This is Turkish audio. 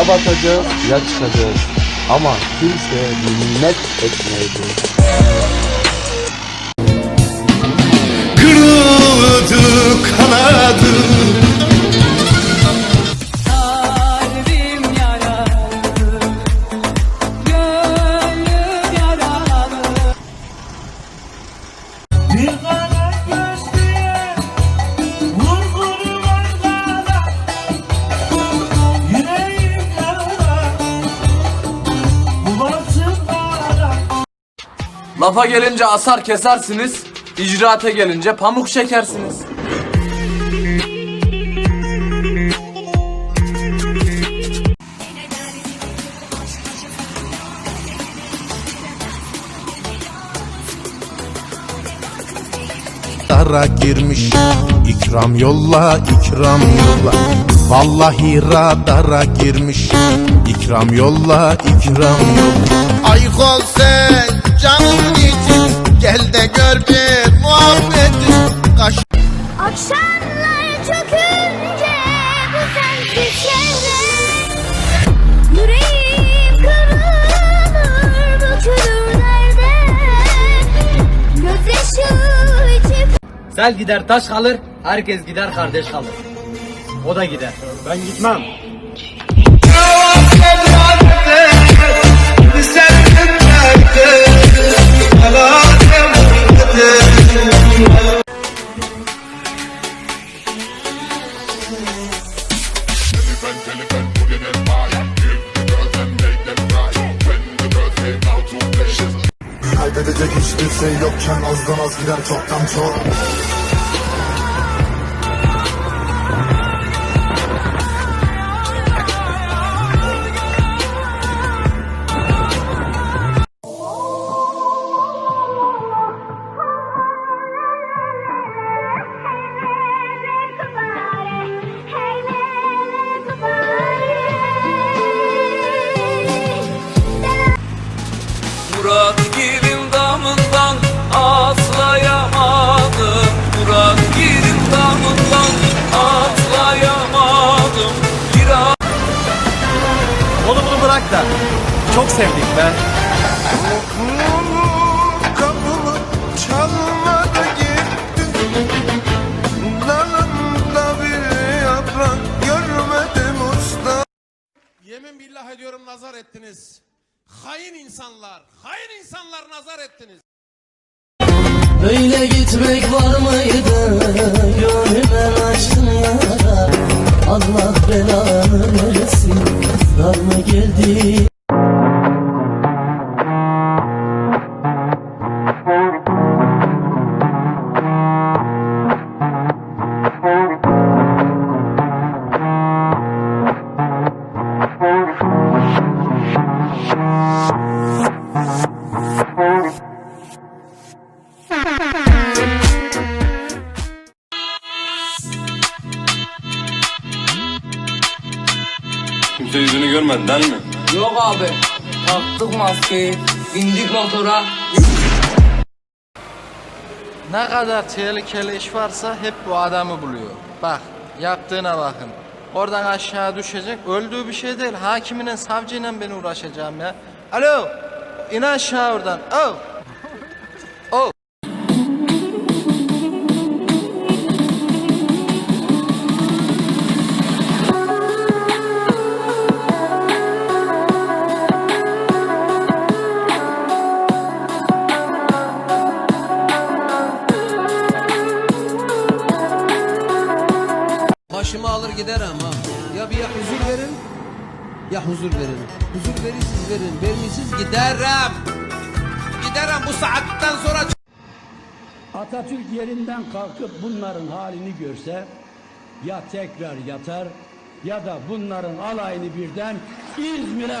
batacağız ya çıkacağız. Ama kimse minnet etmeyecek. Lafa gelince asar kesersiniz, icraate gelince pamuk çekersiniz. Dara girmiş ikram yolla ikram yolla Vallahi radara girmiş ikram yolla ikram yolla Ayık ol sen canım için Gel de gör bir muhabbeti Kaş Akşamlar çökünce bu sensiz çevre Yüreğim kırılır bükülür nerede Gözyaşı içip Sel gider taş kalır, herkes gider kardeş kalır. O da gider. Ben gitmem. Hiçbir şey yokken azdan az gider çoktan çok Çok sevdik be. Yemin billah ediyorum nazar ettiniz Hain insanlar, hain insanlar nazar ettiniz Böyle gitmek var mıydı? Gönlüme açtın yara. Allah belanı versin. Dar mı geldi? Kimse yüzünü görmedi değil mi? Yok abi Taktık maskeyi bindik motora Ne kadar tehlikeli iş varsa hep bu adamı buluyor. Bak yaptığına bakın. Oradan aşağı düşecek. Öldüğü bir şey değil. Hakiminin savcıyla ben uğraşacağım ya. Alo. İn aşağı oradan. Oh. Başımı alır gider ama. Ya bir ya huzur verin ya huzur verin. Huzur verirsiniz verin. Vermişsiniz giderim. Giderim bu saatten sonra Atatürk yerinden kalkıp bunların halini görse ya tekrar yatar ya da bunların alayını birden İzmir'e